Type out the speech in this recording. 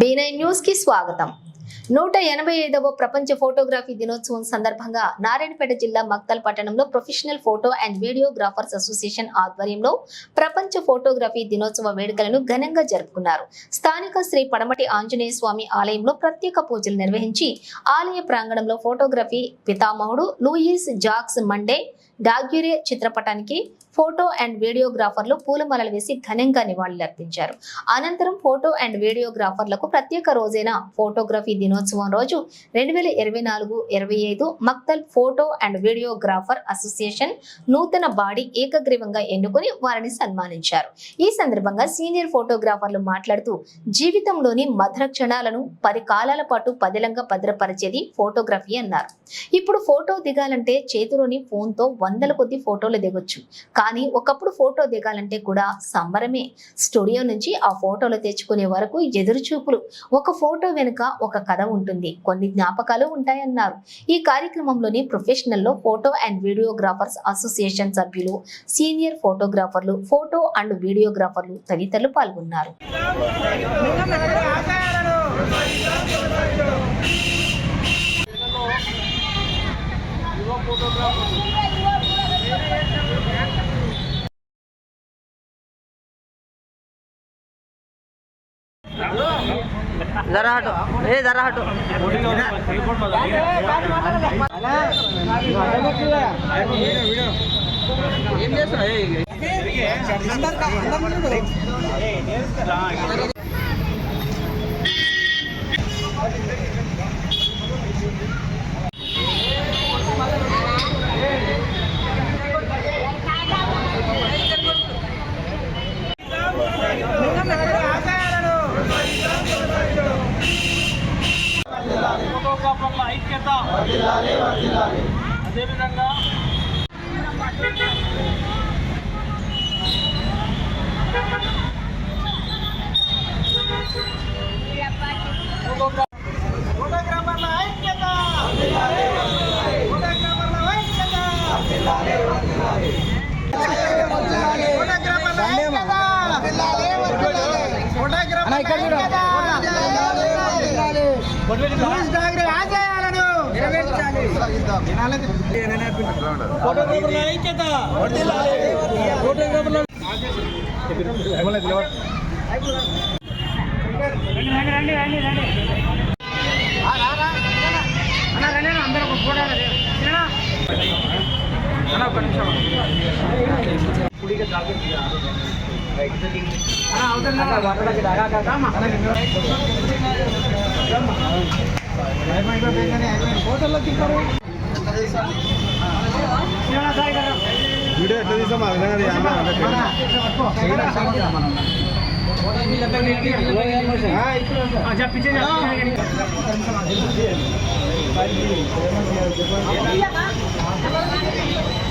బీనై న్యూస్కి స్వాగతం. నూట ఎనభై ఐదవ ప్రపంచ ఫోటోగ్రఫీ దినోత్సవం సందర్భంగా నారాయణపేట జిల్లా మక్తల్ పట్టణంలో professional photo and videographers association ఆధ్వర్యంలో ప్రపంచ ఫోటోగ్రఫీ దినోత్సవ వేడుకలను ఘనంగా జరుపుకున్నారు. స్థానిక శ్రీ పడమటి ఆంజనేయ స్వామి ఆలయంలో ప్రత్యేక పూజలు నిర్వహించి ఆలయ ప్రాంగణంలో ఫోటోగ్రఫీ పితామహుడు లూయిస్ జాక్స్ మండే డాగ్యురే చిత్రపటానికి ఫోటో అండ్ వీడియోగ్రాఫర్లు పూలమాలలు వేసి ఘనంగా నివాళులర్పించారు అనంతరం ఫోటో అండ్ వీడియోగ్రాఫర్లకు ప్రత్యేక రోజైన ఫోటోగ్రఫీ దినోత్సవం రోజు రెండు వేల ఇరవై నాలుగు ఇరవై ఐదు Makthal photo and videographer association నూతన బాడీ ఏకగ్రీవంగా ఎన్నుకొని వారిని సన్మానించారు. ఈ సందర్భంగా సీనియర్ ఫోటోగ్రాఫర్లు మాట్లాడుతూ జీవితంలోని మధుర క్షణాలను పది కాలాల పాటు పదిలంగా భద్రపరిచేది ఫోటోగ్రఫీ అన్నారు. ఇప్పుడు ఫోటో దిగాలంటే చేతిలోని ఫోన్తో వందల కొద్ది ఫోటోలు దిగొచ్చు. కానీ ఒకప్పుడు ఫోటో దిగాలంటే కూడా సంబరమే. స్టూడియో నుంచి ఆ ఫోటోలు తెచ్చుకునే వరకు ఎదురు చూపులు. ఒక ఫోటో వెనుక ఒక కథ ఉంటుంది. కొన్ని జ్ఞాపకాలు ఉంటాయన్నారు. ఈ కార్యక్రమంలోని ప్రొఫెషనల్లో ఫోటో అండ్ వీడియోగ్రాఫర్స్ అసోసియేషన్ సభ్యులు సీనియర్ ఫోటోగ్రాఫర్లు ఫోటో అండ్ వీడియోగ్రాఫర్లు తదితరులు పాల్గొన్నారు. जरा हटो. ए जरा हटो. ఏం ఐక్యత అదేవిధంగా ఫోటోగ్రాఫర్ల ఐక్యత ఫోటోగ్రాఫర్ల ఐక్యత ఫోటోగ్రాఫర్ల ఐక్యత ఫోటోగ్రాఫర్ల ఐక్యత లూయిస్ డాగ్రే ఆశయాలను నెరవేర్చాలి ఫోటోగ్రాఫర్ల ఐక్యత ఫోటోగ్రాఫర్ల రండి రండి రండి అందరూ ఒక ఫోటో అన్న అన్న నిమిషం అవుతుంది రామ్మా. ఫోటోలో తిప్పారు సాయి గారు వీడియో ఎట్లా తీసాం ఆ విధంగా తీయాలి. చెప్పించే